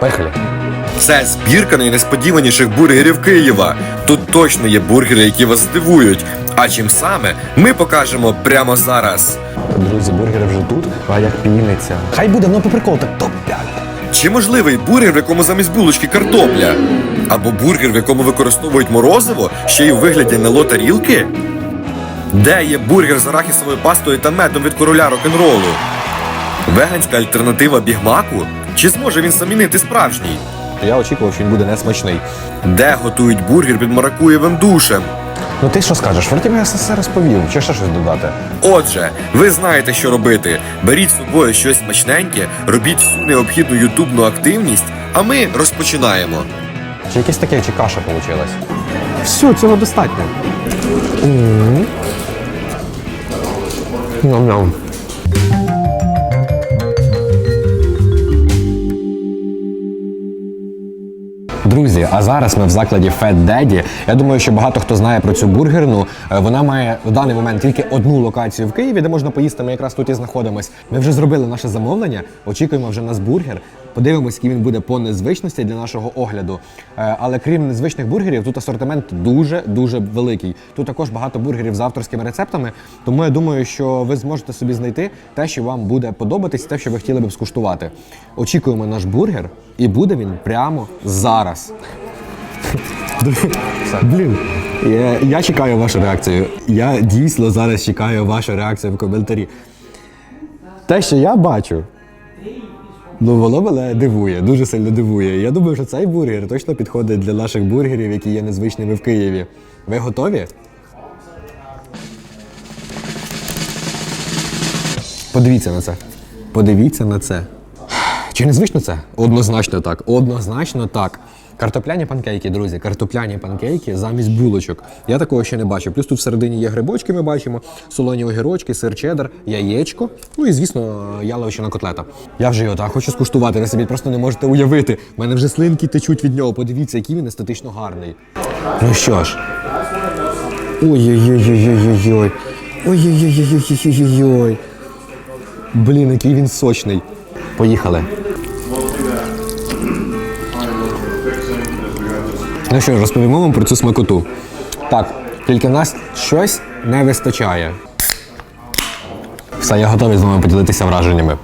Поїхали. Це збірка найнесподіваніших бургерів Києва. Тут точно є бургери, які вас здивують. А чим саме ми покажемо прямо зараз. Друзі, бургери вже тут, а як піниться. Хай буде, ну по приколу, так топ-5. Чи можливий бургер, в якому замість булочки картопля? Або бургер, в якому використовують морозиво, ще й у вигляді НЛО тарілки? Де є бургер з арахісовою пастою та медом від короля рок-н-ролу? Веганська альтернатива бігмаку? Чи зможе він замінити справжній? Я очікував, що він буде несмачний. Де готують бургер під маракуєвим душем? Ну ти що скажеш? Вроді я все розповів, чи ще щось додати? Отже, ви знаєте, що робити. Беріть з собою щось смачненьке, робіть всю необхідну ютубну активність, а ми розпочинаємо. Чи якесь таке, чи каша вийшла? Все, цього достатньо. Ням-ням. Друзі, а зараз ми в закладі Fat Daddy. Я думаю, що багато хто знає про цю бургерну. Е, Вона має в даний момент тільки одну локацію в Києві, де можна поїсти. Ми якраз тут і знаходимось. Ми вже зробили наше замовлення. Очікуємо вже нас бургер. Подивимось, який він буде по незвичності для нашого огляду. Е, Але крім незвичних бургерів, тут асортимент дуже дуже великий. Тут також багато бургерів з авторськими рецептами. Тому я думаю, що ви зможете собі знайти те, що вам буде подобатись, те, що ви хотіли б скуштувати. Очікуємо наш бургер, і буде він прямо зараз. Блін, я, я чекаю вашу реакцію. Я дійсно зараз чекаю вашу реакцію в коментарі. Те, що я бачу, ну воно мене дивує, дуже сильно дивує. Я думаю, що цей бургер точно підходить для наших бургерів, які є незвичними в Києві. Ви готові? Подивіться на це. Подивіться на це. Чи незвично це? Однозначно так. Однозначно так. Картопляні панкейки, друзі, картопляні панкейки замість булочок. Я такого ще не бачив. Плюс тут всередині є грибочки, ми бачимо, солоні огірочки, сир чеддер, яєчко. Ну і звісно, яловичина котлета. Я вже його так хочу скуштувати. Ви собі просто не можете уявити. У мене вже слинки течуть від нього. Подивіться, який він естетично гарний. Ну що ж. Ой-ой-ой-ой-ой-ой-ой. Ой-ой-ой-ой-ой-ой-ой. Блін, який він сочний. Поїхали. Ну що розповімо вам про цю смакоту. Так, тільки в нас щось не вистачає. Все, я готовий з вами поділитися враженнями.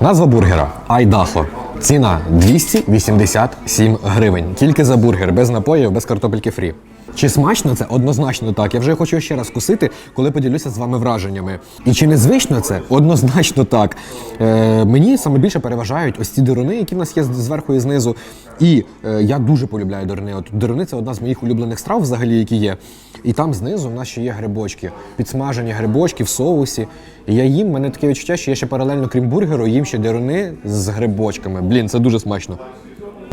Назва бургера Айдахо. Ціна 287 гривень. Тільки за бургер, без напоїв, без картопельки фрі. Чи смачно це? Однозначно так. Я вже хочу ще раз кусити, коли поділюся з вами враженнями. І чи незвично це? Однозначно так. Е, мені саме більше переважають ось ці дируни, які в нас є зверху і знизу. І е, я дуже полюбляю дируни. От дируни це одна з моїх улюблених страв, взагалі, які є. І там знизу в нас ще є грибочки, підсмажені грибочки в соусі. І я їм, мене таке відчуття, що я ще паралельно, крім бургеру, їм ще дируни з грибочками. Блін, це дуже смачно.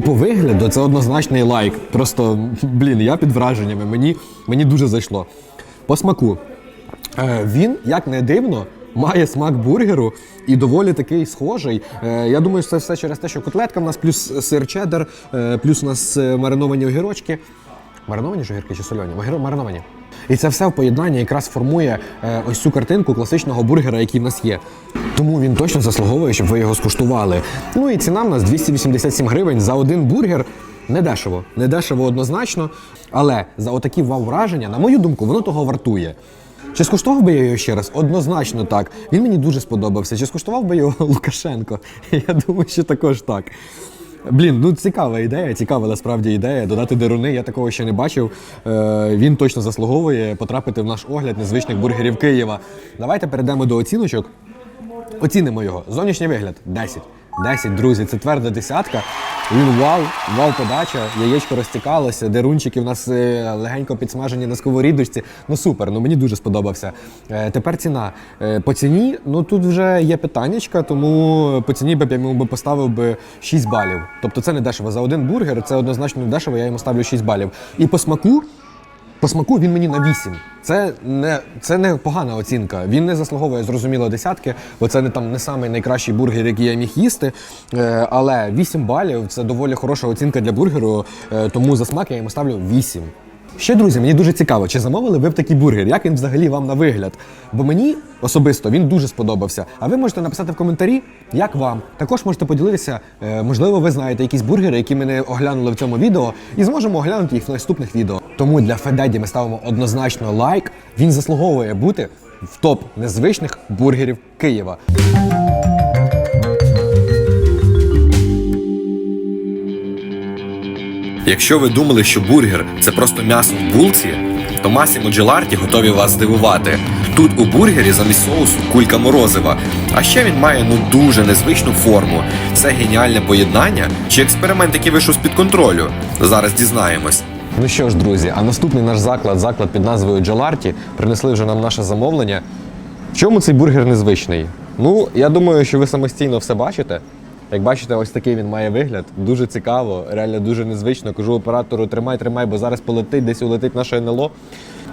По вигляду це однозначний лайк. Просто, блін, я під враженнями. Мені, мені дуже зайшло. По смаку. Е, він, як не дивно, має смак бургеру і доволі такий схожий. Е, я думаю, це все через те, що котлетка в нас плюс сир чеддер, е, плюс у нас мариновані огірочки. Мариновані ж огірки чи сольоні? Мариновані. І це все в поєднанні якраз формує е, ось цю картинку класичного бургера, який в нас є. Тому він точно заслуговує, щоб ви його скуштували. Ну і ціна в нас 287 гривень за один бургер. Недешево, недешево однозначно. Але за отакі вау-враження, на мою думку, воно того вартує. Чи скуштував би я його ще раз? Однозначно так. Він мені дуже сподобався. Чи скуштував би його Лукашенко? Я думаю, що також так. Блін, ну цікава ідея, цікава насправді ідея. Додати деруни, я такого ще не бачив. Е, він точно заслуговує потрапити в наш огляд незвичних бургерів Києва. Давайте перейдемо до оціночок. Оцінимо його. Зовнішній вигляд 10. 10, друзі, це тверда десятка. Він вау, вау подача, яєчко розтікалося, дерунчики в нас е, легенько підсмажені на сковорідочці. Ну супер, ну мені дуже сподобався. Е, тепер ціна. Е, по ціні, ну тут вже є питаннячка, тому по ціні б я йому поставив би 6 балів. Тобто це не дешево. За один бургер це однозначно не дешево, я йому ставлю 6 балів. І по смаку. По смаку він мені на 8. Це не, це не погана оцінка. Він не заслуговує зрозуміло десятки, бо це не там не самий найкращий бургер, який я міг їсти. Е, але 8 балів це доволі хороша оцінка для бургеру, е, тому за смак я йому ставлю 8. Ще, друзі, мені дуже цікаво, чи замовили ви б такий бургер? Як він взагалі вам на вигляд? Бо мені особисто він дуже сподобався. А ви можете написати в коментарі, як вам. Також можете поділитися, е, можливо, ви знаєте якісь бургери, які ми не оглянули в цьому відео, і зможемо оглянути їх в наступних відео. Тому для Федеді ми ставимо однозначно лайк. Він заслуговує бути в топ незвичних бургерів Києва. Якщо ви думали, що бургер це просто м'ясо в булці, то Масімо Джеларті готові вас здивувати. Тут у бургері замість соусу кулька морозива. А ще він має ну дуже незвичну форму. Це геніальне поєднання чи експеримент, який вийшов з-під контролю. Зараз дізнаємось. Ну що ж, друзі, а наступний наш заклад, заклад під назвою Джаларті, принесли вже нам наше замовлення. В чому цей бургер незвичний? Ну, я думаю, що ви самостійно все бачите. Як бачите, ось такий він має вигляд. Дуже цікаво, реально дуже незвично. Кажу оператору, тримай, тримай, бо зараз полетить, десь улетить наше НЛО.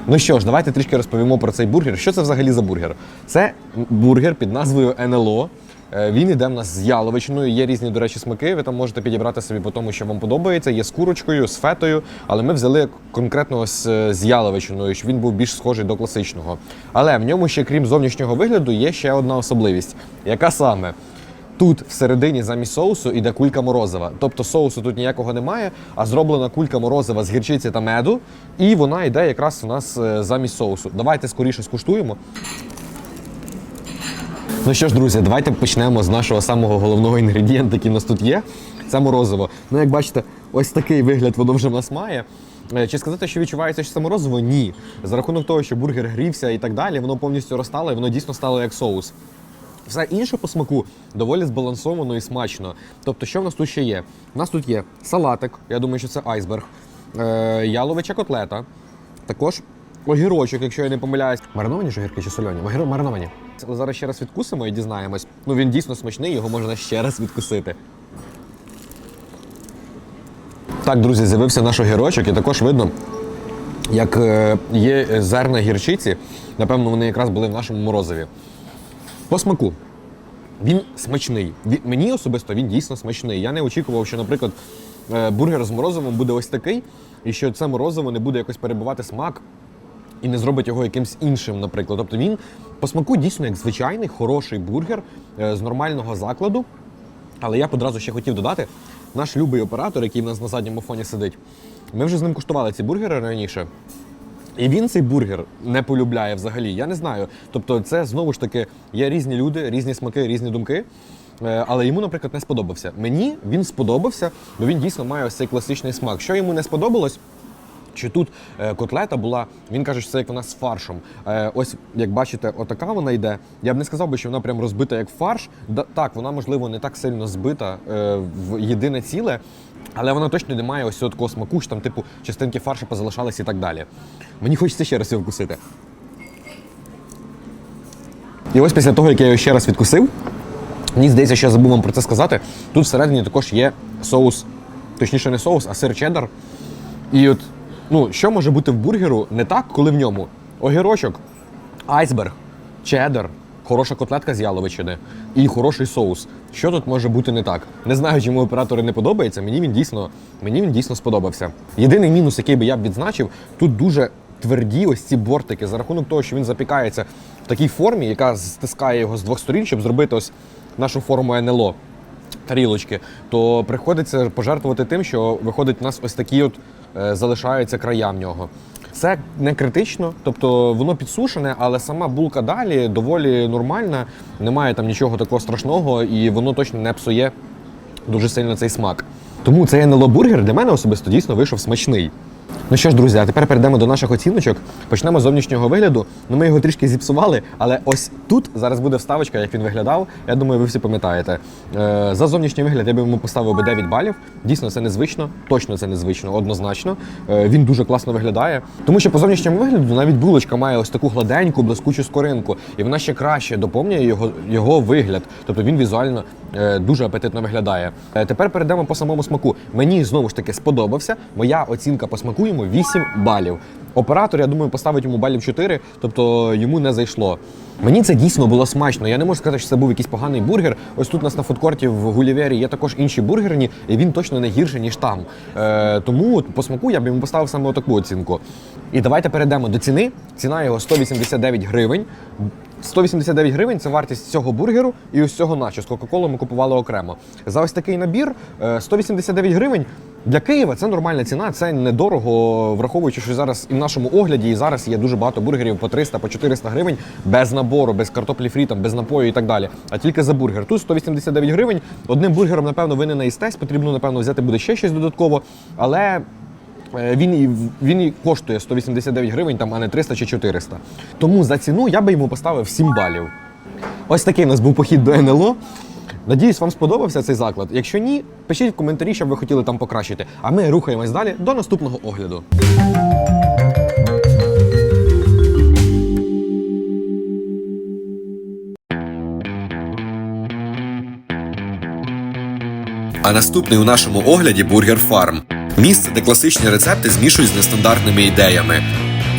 Ну що ж, давайте трішки розповімо про цей бургер. Що це взагалі за бургер? Це бургер під назвою НЛО. Е, Він іде в нас з яловичиною. Є різні, до речі, смаки. Ви там можете підібрати собі по тому, що вам подобається. Є з курочкою, з фетою. Але ми взяли конкретно ось е, з яловичиною, щоб він був більш схожий до класичного. Але в ньому ще, крім зовнішнього вигляду, є ще одна особливість. Яка саме? Тут всередині замість соусу іде кулька морозива. Тобто соусу тут ніякого немає, а зроблена кулька морозива з гірчиці та меду, і вона йде якраз у нас е, замість соусу. Давайте скоріше скуштуємо. Ну що ж, друзі, давайте почнемо з нашого самого головного інгредієнта, який у нас тут є. Це морозиво. Ну, як бачите, ось такий вигляд воно вже в нас має. Е, Чи сказати, що відчувається, що це морозиво? Ні. За рахунок того, що бургер грівся і так далі, воно повністю розтало і воно дійсно стало як соус. Все інше по смаку доволі збалансовано і смачно. Тобто, що в нас тут ще є? У нас тут є салатик, я думаю, що це айсберг, е, яловича котлета, також огірочок, якщо я не помиляюсь. Мариновані ж огірки чи сольоні? Мариновані. Зараз ще раз відкусимо і дізнаємось. Ну він дійсно смачний, його можна ще раз відкусити. Так, друзі, з'явився наш огірочок, і також видно, як е, є зерна гірчиці. Напевно, вони якраз були в нашому морозиві. По смаку. Він смачний. Ві- Мені особисто він дійсно смачний. Я не очікував, що, наприклад, е, бургер з морозивом буде ось такий, і що це морозиво не буде якось перебивати смак і не зробить його якимсь іншим, наприклад. Тобто він по смаку дійсно як звичайний хороший бургер е, з нормального закладу. Але я б одразу ще хотів додати, наш любий оператор, який в нас на задньому фоні сидить, ми вже з ним куштували ці бургери раніше. І він цей бургер не полюбляє взагалі. Я не знаю. Тобто, це знову ж таки є різні люди, різні смаки, різні думки. Е, Але йому, наприклад, не сподобався. Мені він сподобався, бо він дійсно має ось цей класичний смак. Що йому не сподобалось? Чи тут е, котлета була, він каже, що це як вона з фаршем. Е, ось, як бачите, отака вона йде. Я б не сказав би, що вона прям розбита як фарш. Так, вона, можливо, не так сильно збита в єдине ціле, але вона точно не має ось цього такого смаку, що там, типу, частинки фаршу позалишались і так далі. Мені хочеться ще раз його вкусити. І ось після того, як я його ще раз відкусив, мені здається, що я забув вам про це сказати. Тут всередині також є соус, точніше, не соус, а сир чеддер. І от, ну, що може бути в бургеру не так, коли в ньому огірочок, айсберг, чеддер, хороша котлетка з яловичини і хороший соус. Що тут може бути не так? Не знаю, чому оператору не подобається. Мені він дійсно, мені він дійсно сподобався. Єдиний мінус, який би я б відзначив, тут дуже тверді ось ці бортики за рахунок того, що він запікається в такій формі, яка стискає його з двох сторін, щоб зробити ось нашу форму НЛО тарілочки, то приходиться пожертвувати тим, що виходить у нас ось такі от е, залишаються края в нього. Це не критично, тобто воно підсушене, але сама булка далі доволі нормальна, немає там нічого такого страшного, і воно точно не псує дуже сильно цей смак. Тому цей НЛО бургер для мене особисто дійсно вийшов смачний. Ну що ж, друзі, а тепер перейдемо до наших оціночок. Почнемо з зовнішнього вигляду. Ну, ми його трішки зіпсували, але ось тут зараз буде вставочка, як він виглядав. Я думаю, ви всі пам'ятаєте. Е, за зовнішній вигляд я би йому поставив би 9 балів. Дійсно, це незвично, точно це незвично, однозначно. Е, він дуже класно виглядає. Тому що по зовнішньому вигляду навіть булочка має ось таку гладеньку, блискучу скоринку, і вона ще краще доповнює його, його вигляд. Тобто він візуально дуже апетитно виглядає. Е, тепер перейдемо по самому смаку. Мені знову ж таки сподобався. Моя оцінка по смаку йому 8 балів. Оператор, я думаю, поставить йому балів 4, тобто йому не зайшло. Мені це дійсно було смачно. Я не можу сказати, що це був якийсь поганий бургер. Ось тут у нас на фудкорті в Гулівері є також інші бургерні, і він точно не гірший, ніж там. Е, тому по смаку я б йому поставив саме таку оцінку. І давайте перейдемо до ціни. Ціна його 189 гривень. 189 гривень це вартість цього бургеру і ось цього начо. З Кока-Колу ми купували окремо. За ось такий набір е, 189 гривень. Для Києва це нормальна ціна, це недорого, враховуючи, що зараз і в нашому огляді, і зараз є дуже багато бургерів по 300, по 400 гривень без набору, без картоплі фрі, там, без напою і так далі. А тільки за бургер. Тут 189 гривень. Одним бургером, напевно, ви не наїстесь, потрібно, напевно, взяти буде ще щось додатково. Але Е, Він і, він і коштує 189 гривень, там, а не 300 чи 400. Тому за ціну я би йому поставив 7 балів. Ось такий у нас був похід до НЛО. Надіюсь, вам сподобався цей заклад. Якщо ні, пишіть в коментарі, що б ви хотіли там покращити. А ми рухаємось далі до наступного огляду. А наступний у нашому огляді Бургер Фарм. Місце, де класичні рецепти змішують з нестандартними ідеями.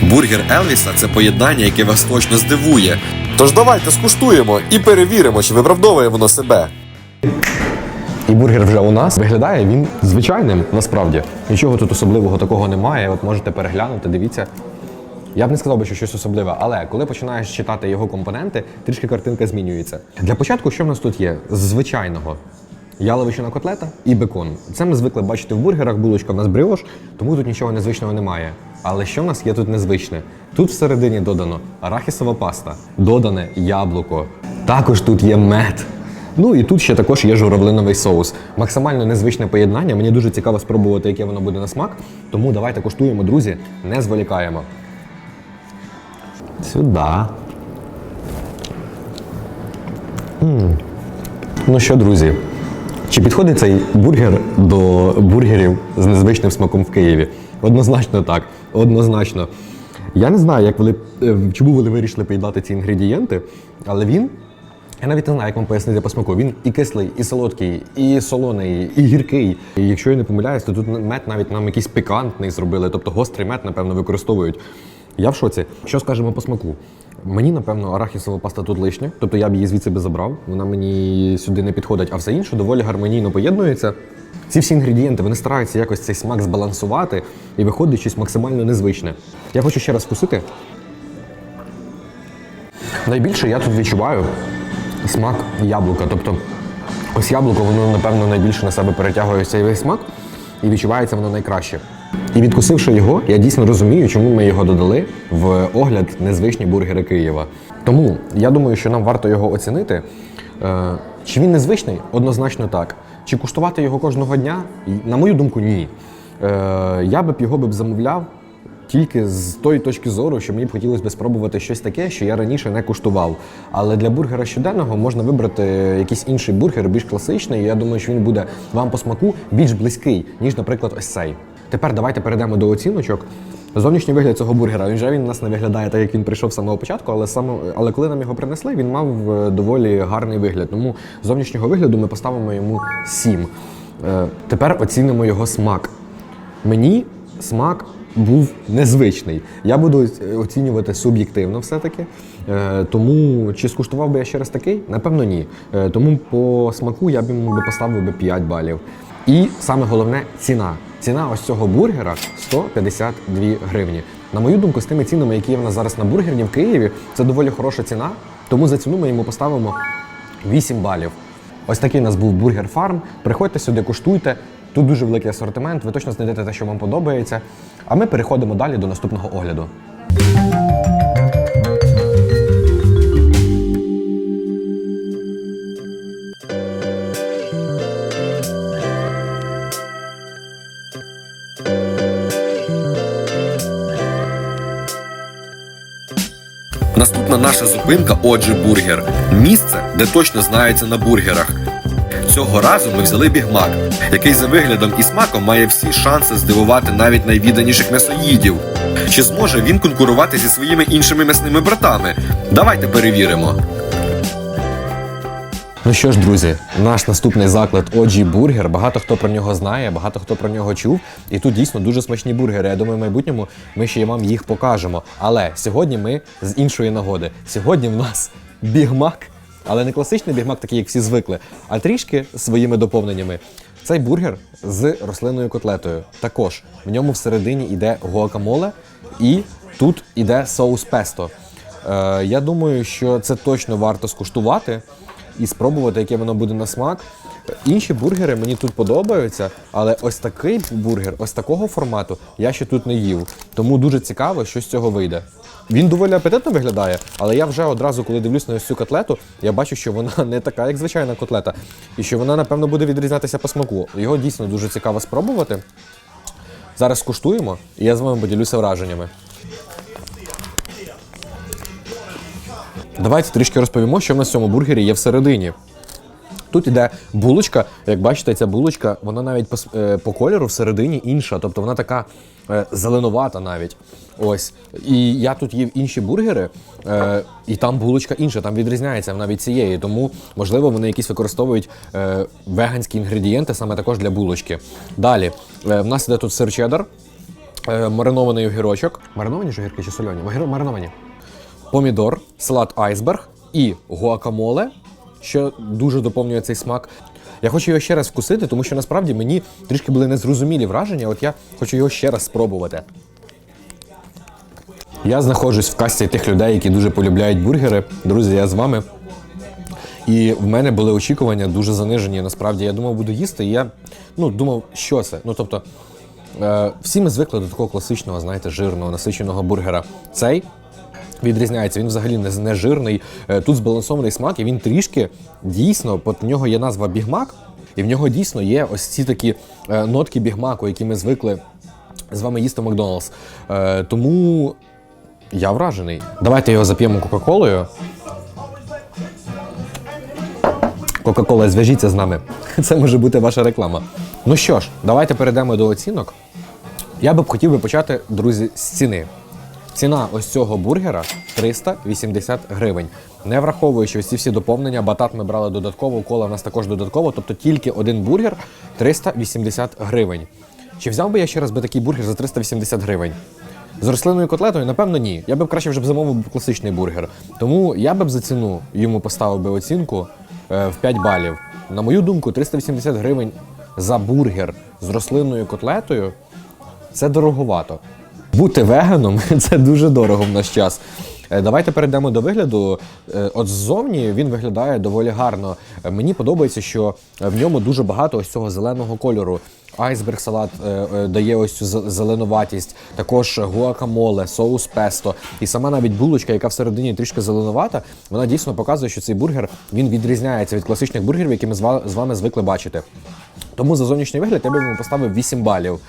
Бургер Елвіса це поєднання, яке вас точно здивує. Тож давайте скуштуємо і перевіримо, чи виправдовує воно себе. І бургер вже у нас виглядає він звичайним насправді. Нічого тут особливого такого немає. От можете переглянути, дивіться. Я б не сказав би, що щось особливе, але коли починаєш читати його компоненти, трішки картинка змінюється. Для початку, що в нас тут є? Звичайного. Яловичина котлета і бекон. Це ми звикли бачити в бургерах, булочка в нас бріош, тому тут нічого незвичного немає. Але що в нас є тут незвичне? Тут всередині додано арахісова паста, додане яблуко. Також тут є мед. Ну і тут ще також є журавлиновий соус. Максимально незвичне поєднання. Мені дуже цікаво спробувати, яке воно буде на смак. Тому давайте коштуємо, друзі, не зволікаємо. Сюди. М. Ну що, друзі, чи підходить цей бургер до бургерів з незвичним смаком в Києві? Однозначно так. Однозначно. Я не знаю, як ви, е, чому ви вирішили поїдати ці інгредієнти, але він. Я навіть не знаю, як вам пояснити по смаку. Він і кислий, і солодкий, і солоний, і гіркий. І якщо я не помиляюсь, то тут мед навіть нам якийсь пікантний зробили, тобто гострий мед, напевно, використовують. Я в шоці. Що скажемо по смаку? Мені, напевно, арахісова паста тут лишня, тобто я б її звідси би забрав. Вона мені сюди не підходить, а все інше доволі гармонійно поєднується. Ці всі інгредієнти вони стараються якось цей смак збалансувати і виходить щось максимально незвичне. Я хочу ще раз вкусити. Найбільше я тут відчуваю смак яблука. Тобто, ось яблуко, воно, напевно, найбільше на себе перетягує цей весь смак і відчувається воно найкраще. І відкусивши його, я дійсно розумію, чому ми його додали в огляд незвичні бургери Києва. Тому я думаю, що нам варто його оцінити. Е, Чи він незвичний? Однозначно так. Чи куштувати його кожного дня? На мою думку, ні. Е, Я б його б замовляв тільки з тої точки зору, що мені б хотілося б спробувати щось таке, що я раніше не куштував. Але для бургера щоденного можна вибрати якийсь інший бургер, більш класичний. і Я думаю, що він буде вам по смаку більш близький, ніж, наприклад, ось цей. Тепер давайте перейдемо до оціночок. Зовнішній вигляд цього бургера, він вже він у нас не виглядає так, як він прийшов з самого початку, але саме, але коли нам його принесли, він мав е, доволі гарний вигляд. Тому зовнішнього вигляду ми поставимо йому 7. Е, тепер оцінимо його смак. Мені смак був незвичний. Я буду оцінювати суб'єктивно все-таки. Е, Тому чи скуштував би я ще раз такий? Напевно, ні. Е, Тому по смаку я б йому поставив би 5 балів. І саме головне ціна. Ціна ось цього бургера 152 гривні. На мою думку, з тими цінами, які є в нас зараз на бургерні в Києві, це доволі хороша ціна. Тому за ціну ми йому поставимо 8 балів. Ось такий у нас був бургер фарм. Приходьте сюди, куштуйте. Тут дуже великий асортимент, ви точно знайдете те, що вам подобається. А ми переходимо далі до наступного огляду. Наступна наша зупинка Отже Бургер. Місце, де точно знаються на бургерах. Цього разу ми взяли бігмак, який за виглядом і смаком має всі шанси здивувати навіть найвіданіших м'ясоїдів. Чи зможе він конкурувати зі своїми іншими м'ясними братами? Давайте перевіримо. Ну що ж, друзі, наш наступний заклад OG Burger. Багато хто про нього знає, багато хто про нього чув. І тут дійсно дуже смачні бургери. Я думаю, в майбутньому ми ще й вам їх покажемо. Але сьогодні ми з іншої нагоди. Сьогодні в нас бігмак, але не класичний бігмак, такий, як всі звикли, а трішки своїми доповненнями. Цей бургер з рослинною котлетою. Також в ньому всередині йде гуакамоле і тут іде соус песто. Е, я думаю, що це точно варто скуштувати і спробувати, яке воно буде на смак. Інші бургери мені тут подобаються, але ось такий бургер, ось такого формату я ще тут не їв. Тому дуже цікаво, що з цього вийде. Він доволі апетитно виглядає, але я вже одразу, коли дивлюсь на ось цю котлету, я бачу, що вона не така, як звичайна котлета, і що вона, напевно, буде відрізнятися по смаку. Його дійсно дуже цікаво спробувати. Зараз скуштуємо, і я з вами поділюся враженнями. Давайте трішки розповімо, що в нас в цьому бургері є всередині. Тут іде булочка. Як бачите, ця булочка, вона навіть по, е, по кольору всередині інша, тобто вона така е, зеленувата навіть. Ось. І я тут їв інші бургери, е, і там булочка інша, там відрізняється вона від цієї. Тому, можливо, вони якісь використовують е, веганські інгредієнти саме також для булочки. Далі, е, в нас іде тут сир чеддер, е, маринований огірочок. Мариновані ж огірки чи сольоні? Огіро- Мариновані помідор, салат айсберг і гуакамоле, що дуже доповнює цей смак. Я хочу його ще раз вкусити, тому що насправді мені трішки були незрозумілі враження. От я хочу його ще раз спробувати. Я знаходжусь в касті тих людей, які дуже полюбляють бургери. Друзі, я з вами. І в мене були очікування дуже занижені. Насправді я думав, буду їсти. І я ну, думав, що це. Ну тобто, е, всі ми звикли до такого класичного, знаєте, жирного, насиченого бургера. Цей відрізняється. Він взагалі не, не жирний. Е, Тут збалансований смак, і він трішки дійсно, от нього є назва бігмак, і в нього дійсно є ось ці такі е, нотки бігмаку, які ми звикли з вами їсти в Макдоналдс. Е, тому я вражений. Давайте його зап'ємо Кока-Колою. Кока-Кола, зв'яжіться з нами. Це може бути ваша реклама. Ну що ж, давайте перейдемо до оцінок. Я би хотів би почати, друзі, з ціни. Ціна ось цього бургера 380 гривень. Не враховуючи ось ці всі доповнення, батат ми брали додатково, кола в нас також додатково, тобто тільки один бургер 380 гривень. Чи взяв би я ще раз би такий бургер за 380 гривень? З рослинною котлетою, напевно, ні. Я би краще вже б замовив класичний бургер. Тому я би б за ціну йому поставив би оцінку е, в 5 балів. На мою думку, 380 гривень за бургер з рослинною котлетою це дороговато. Бути веганом це дуже дорого в наш час. Е, Давайте перейдемо до вигляду. Е, От ззовні він виглядає доволі гарно. Мені подобається, що в ньому дуже багато ось цього зеленого кольору. Айсберг салат е, е, дає ось цю зеленуватість, також гуакамоле, соус песто. І сама навіть булочка, яка всередині трішки зеленувата, вона дійсно показує, що цей бургер він відрізняється від класичних бургерів, які ми з ва- з вами звикли бачити. Тому за зовнішній вигляд я би йому поставив 8 балів.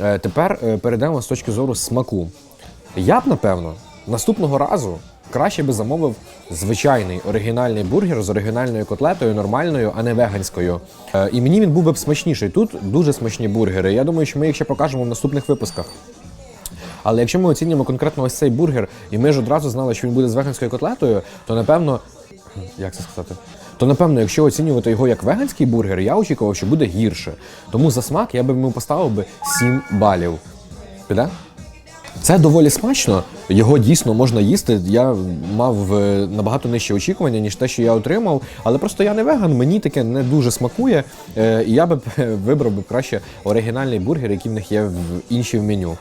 Е, Тепер перейдемо з точки зору смаку. Я б, напевно, наступного разу краще би замовив звичайний оригінальний бургер з оригінальною котлетою, нормальною, а не веганською. Е, І мені він був би б смачніший. Тут дуже смачні бургери. Я думаю, що ми їх ще покажемо в наступних випусках. Але якщо ми оцінюємо конкретно ось цей бургер, і ми ж одразу знали, що він буде з веганською котлетою, то напевно. Як це сказати? То напевно, якщо оцінювати його як веганський бургер, я очікував, що буде гірше. Тому за смак я би йому поставив би 7 балів. Піде? Це доволі смачно, його дійсно можна їсти. Я мав е, набагато нижче очікування, ніж те, що я отримав. Але просто я не веган, мені таке не дуже смакує. е, І я би вибрав би краще оригінальний бургер, який в них є в інші в меню.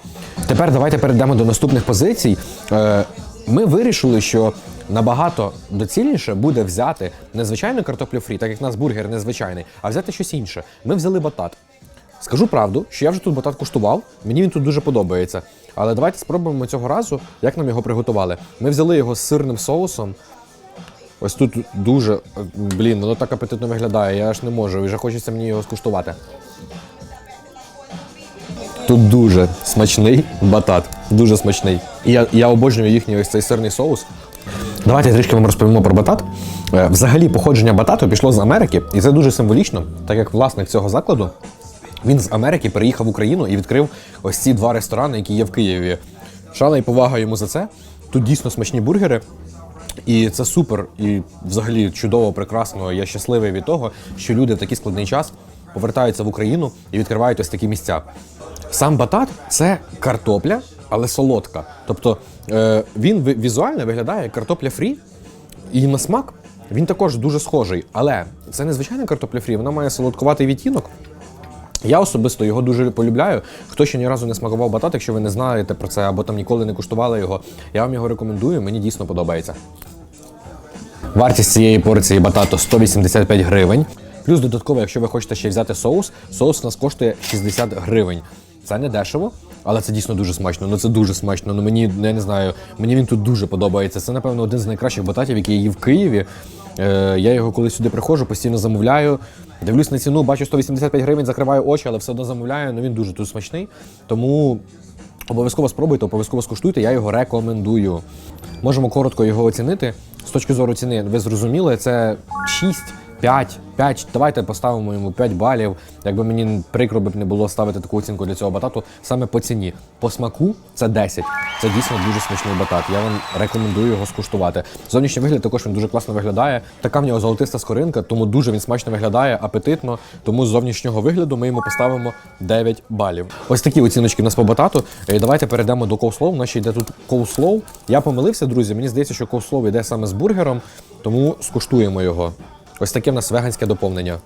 Тепер давайте перейдемо до наступних позицій. Е, Ми вирішили, що набагато доцільніше буде взяти не звичайну картоплю фрі, так як в нас бургер незвичайний, а взяти щось інше. Ми взяли батат. Скажу правду, що я вже тут батат куштував, мені він тут дуже подобається. Але давайте спробуємо цього разу, як нам його приготували. Ми взяли його з сирним соусом. Ось тут дуже, блін, воно так апетитно виглядає, я аж не можу, вже хочеться мені його скуштувати. Тут дуже смачний батат, дуже смачний. І я, я обожнюю їхній ось цей сирний соус. Давайте трішки вам розповімо про батат. Е, Взагалі, походження батату пішло з Америки, і це дуже символічно, так як власник цього закладу він з Америки переїхав в Україну і відкрив ось ці два ресторани, які є в Києві. Шана і повага йому за це. Тут дійсно смачні бургери. І це супер, і взагалі чудово, прекрасно. Я щасливий від того, що люди в такий складний час повертаються в Україну і відкривають ось такі місця. Сам батат це картопля, але солодка. Тобто е, він візуально виглядає як картопля фрі, і на смак він також дуже схожий. Але це не звичайна картопля фрі, вона має солодкуватий відтінок. Я особисто його дуже полюбляю. Хто ще ні разу не смакував батат, якщо ви не знаєте про це або там ніколи не куштували його, я вам його рекомендую, мені дійсно подобається. Вартість цієї порції батату 185 гривень. Плюс додатково, якщо ви хочете ще взяти соус, соус у нас коштує 60 гривень. Це не дешево, але це дійсно дуже смачно. Ну це дуже смачно. Ну мені я не знаю, мені він тут дуже подобається. Це, напевно, один з найкращих бататів, який їв в Києві. Е, я його коли сюди приходжу, постійно замовляю. Дивлюсь на ціну, бачу 185 гривень, закриваю очі, але все одно замовляю. Ну він дуже тут смачний. Тому Обов'язково спробуйте, обов'язково скуштуйте, я його рекомендую. Можемо коротко його оцінити. З точки зору ціни, ви зрозуміли, це 6, 5, 5. Давайте поставимо йому 5 балів. Якби мені прикро б не було ставити таку оцінку для цього батату саме по ціні. По смаку це 10. Це дійсно дуже смачний батат. Я вам рекомендую його скуштувати. Зовнішній вигляд також він дуже класно виглядає. Така в нього золотиста скоринка, тому дуже він смачно виглядає, апетитно. Тому з зовнішнього вигляду ми йому поставимо 9 балів. Ось такі оціночки у нас по батату. Е, Давайте перейдемо до коуслоу. У нас ще йде тут коуслоу. Я помилився, друзі. Мені здається, що коуслоу йде саме з бургером, тому скуштуємо його. Ось таке в нас веганське доповнення.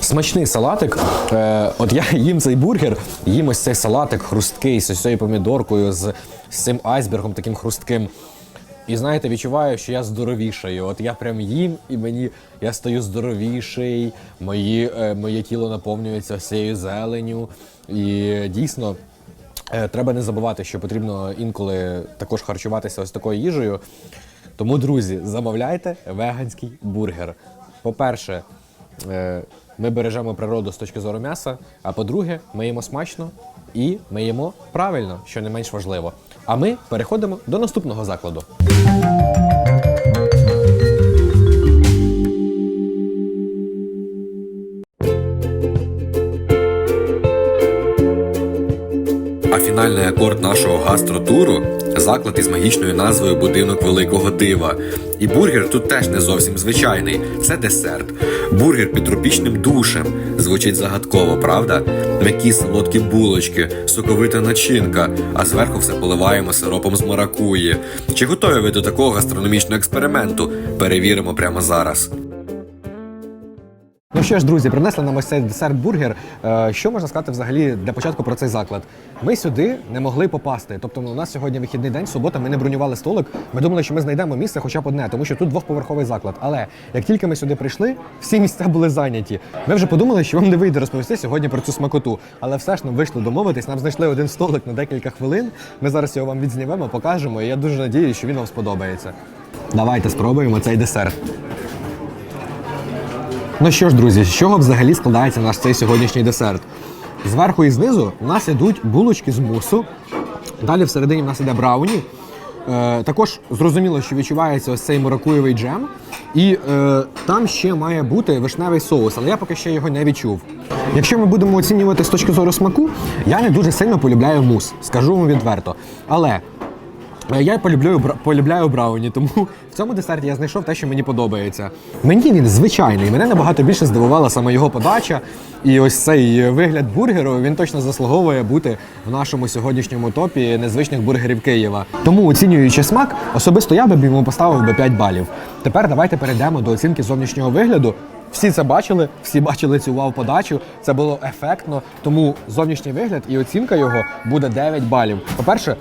Смачний салатик. Е, от я їм цей бургер, їм ось цей салатик хрусткий з ось цією помідоркою, з, з цим айсбергом таким хрустким. І знаєте, відчуваю, що я здоровішаю. От я прям їм, і мені я стаю здоровіший, мої, е, моє тіло наповнюється всією зеленю. І дійсно. Е, Треба не забувати, що потрібно інколи також харчуватися ось такою їжею. Тому, друзі, замовляйте веганський бургер. По-перше, е, ми бережемо природу з точки зору м'яса. А по-друге, ми їмо смачно і ми їмо правильно, що не менш важливо. А ми переходимо до наступного закладу. А фінальний акорд нашого гастротуру заклад із магічною назвою Будинок Великого Дива. І бургер тут теж не зовсім звичайний. Це десерт. Бургер під тропічним душем. Звучить загадково, правда? М'які солодкі булочки, соковита начинка, а зверху все поливаємо сиропом з маракуї. Чи готові ви до такого гастрономічного експерименту? Перевіримо прямо зараз. Ну що ж, друзі, принесли нам ось цей десерт-бургер. Е, Що можна сказати взагалі для початку про цей заклад? Ми сюди не могли попасти. Тобто ну, у нас сьогодні вихідний день, субота, ми не бронювали столик. Ми думали, що ми знайдемо місце хоча б одне, тому що тут двохповерховий заклад. Але як тільки ми сюди прийшли, всі місця були зайняті. Ми вже подумали, що вам не вийде розповісти сьогодні про цю смакоту. Але все ж нам вийшло домовитись. Нам знайшли один столик на декілька хвилин. Ми зараз його вам відзнімемо, покажемо. І я дуже надіюся, що він вам сподобається. Давайте спробуємо цей десерт. Ну що ж, друзі, з чого взагалі складається наш цей сьогоднішній десерт? Зверху і знизу у нас ідуть булочки з мусу. Далі всередині в нас іде брауні. Е, також зрозуміло, що відчувається ось цей маракуєвий джем. І е, там ще має бути вишневий соус, але я поки ще його не відчув. Якщо ми будемо оцінювати з точки зору смаку, я не дуже сильно полюбляю мус, скажу вам відверто. Але Я полюбляю, бра- полюбляю брауні, тому в цьому десерті я знайшов те, що мені подобається. Мені він звичайний. Мене набагато більше здивувала саме його подача. І ось цей вигляд бургеру він точно заслуговує бути в нашому сьогоднішньому топі незвичних бургерів Києва. Тому оцінюючи смак, особисто я би йому поставив би 5 балів. Тепер давайте перейдемо до оцінки зовнішнього вигляду. Всі це бачили, всі бачили цю вау-подачу. Це було ефектно. Тому зовнішній вигляд і оцінка його буде 9 балів. По-перше,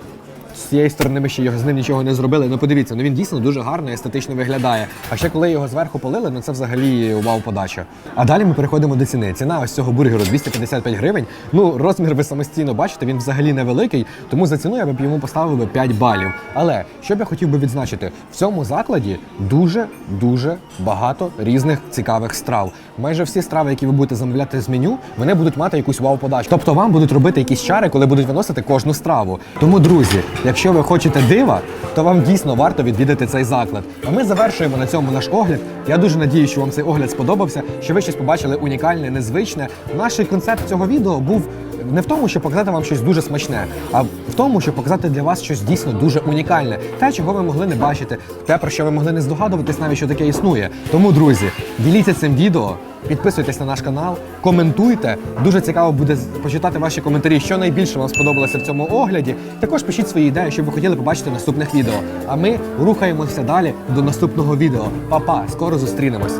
з цієї сторони ми ще його з ним нічого не зробили. Ну подивіться, ну він дійсно дуже гарно естетично виглядає. А ще коли його зверху полили, ну це взагалі вау подача. А далі ми переходимо до ціни. Ціна ось цього бургеру 255 гривень. Ну розмір ви самостійно бачите, він взагалі невеликий, тому за ціну я б йому поставив би 5 балів. Але що б я хотів би відзначити, в цьому закладі дуже дуже багато різних цікавих страв. Майже всі страви, які ви будете замовляти з меню, вони будуть мати якусь вау-подачу. Тобто вам будуть робити якісь чари, коли будуть виносити кожну страву. Тому, друзі, якщо ви хочете дива, то вам дійсно варто відвідати цей заклад. А ми завершуємо на цьому наш огляд. Я дуже надію, що вам цей огляд сподобався, що ви щось побачили унікальне, незвичне. Наш концепт цього відео був не в тому, щоб показати вам щось дуже смачне, а в тому, щоб показати для вас щось дійсно дуже унікальне, те, чого ви могли не бачити, те, про що ви могли не здогадуватись, навіть що таке існує. Тому, друзі, діліться цим відео, підписуйтесь на наш канал, коментуйте. Дуже цікаво буде почитати ваші коментарі, що найбільше вам сподобалося в цьому огляді. Також пишіть свої ідеї, що ви хотіли побачити наступних відео. А ми рухаємося далі до наступного відео. Па-па, скоро зустрінемось.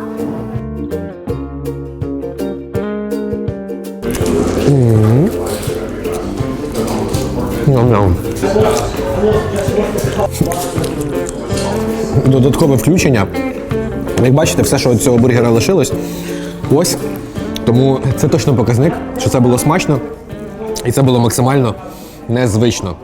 Ням-ням. Додаткове включення. Як бачите, все, що від цього бургера лишилось, ось. Тому це точно показник, що це було смачно і це було максимально незвично.